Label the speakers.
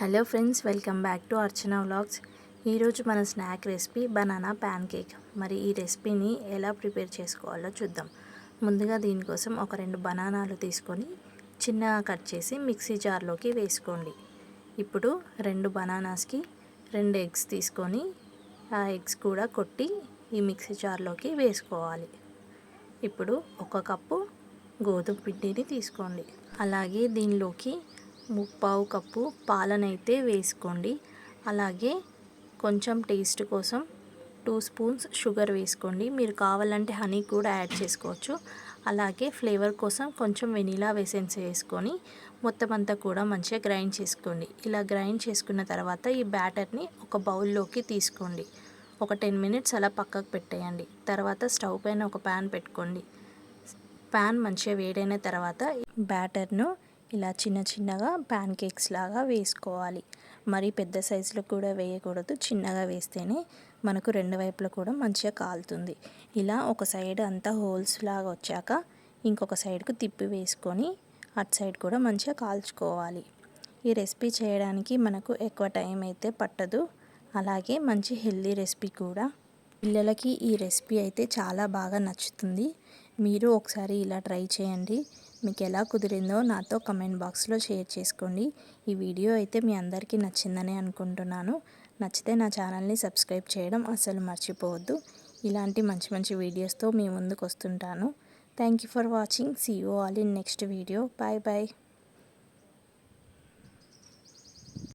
Speaker 1: Hello friends welcome back to Archana vlogs. ఈరోజు మన snack recipe banana pancake మరి ఈ రెసిపీని ఎలా ప్రిపేర్ చేసుకోవాలో చూద్దాం. ముందుగా దీనికోసం ఒక రెండు బనానాలు తీసుకొని చిన్నగా కట్ చేసి మిక్సీ జార్లోకి వేసుకోండి. ఇప్పుడు రెండు బనానాస్కి రెండు ఎగ్స్ తీసుకొని ఆ ఎగ్స్ కూడా కొట్టి ఈ మిక్సీ జార్లోకి వేసుకోవాలి. ఇప్పుడు ఒక కప్పు గోధుమ పిండిని తీసుకోండి. అలాగే దీనిలోకి ముప్పావు కప్పు పాలనైతే వేసుకోండి. అలాగే కొంచెం టేస్ట్ కోసం టూ స్పూన్స్ షుగర్ వేసుకోండి. మీరు కావాలంటే హనీ కూడా యాడ్ చేసుకోవచ్చు. అలాగే ఫ్లేవర్ కోసం కొంచెం వెనీలా వెసెన్స్ వేసుకొని మొత్తం అంతా కూడా మంచిగా గ్రైండ్ చేసుకోండి. ఇలా గ్రైండ్ చేసుకున్న తర్వాత ఈ బ్యాటర్ని ఒక బౌల్లోకి తీసుకోండి. ఒక టెన్ మినిట్స్ అలా పక్కకు పెట్టేయండి. తర్వాత స్టవ్ పైన ఒక ప్యాన్ పెట్టుకోండి. ప్యాన్ మంచిగా వేడైన తర్వాత బ్యాటర్ను ఇలా చిన్న చిన్నగా ప్యాన్ కేక్స్ లాగా వేసుకోవాలి. మరి పెద్ద సైజులో కూడా వేయకూడదు. చిన్నగా వేస్తేనే మనకు రెండు వైపులా కూడా మంచిగా కాలుతుంది. ఇలా ఒక సైడ్ అంతా హోల్స్ లాగా వచ్చాక ఇంకొక సైడ్కు తిప్పి వేసుకొని అటు సైడ్ కూడా మంచిగా కాల్చుకోవాలి. ఈ రెసిపీ చేయడానికి మనకు ఎక్కువ టైం అయితే పట్టదు. అలాగే మంచి హెల్దీ రెసిపీ కూడా. పిల్లలకి ఈ రెసిపీ అయితే చాలా బాగా నచ్చుతుంది. మీరు ఒకసారి ఇలా ట్రై చేయండి. మీకు ఎలా కుదిరిందో నాతో కమెంట్ బాక్స్లో షేర్ చేసుకోండి. ఈ వీడియో అయితే మీ అందరికీ నచ్చిందని అనుకుంటున్నాను. నచ్చితే నా ఛానల్ని సబ్స్క్రైబ్ చేయడం అసలు మర్చిపోవద్దు. ఇలాంటి మంచి మంచి వీడియోస్తో మీ ముందుకు వస్తుంటాను thank you for watching. See you all in next video. Bye bye.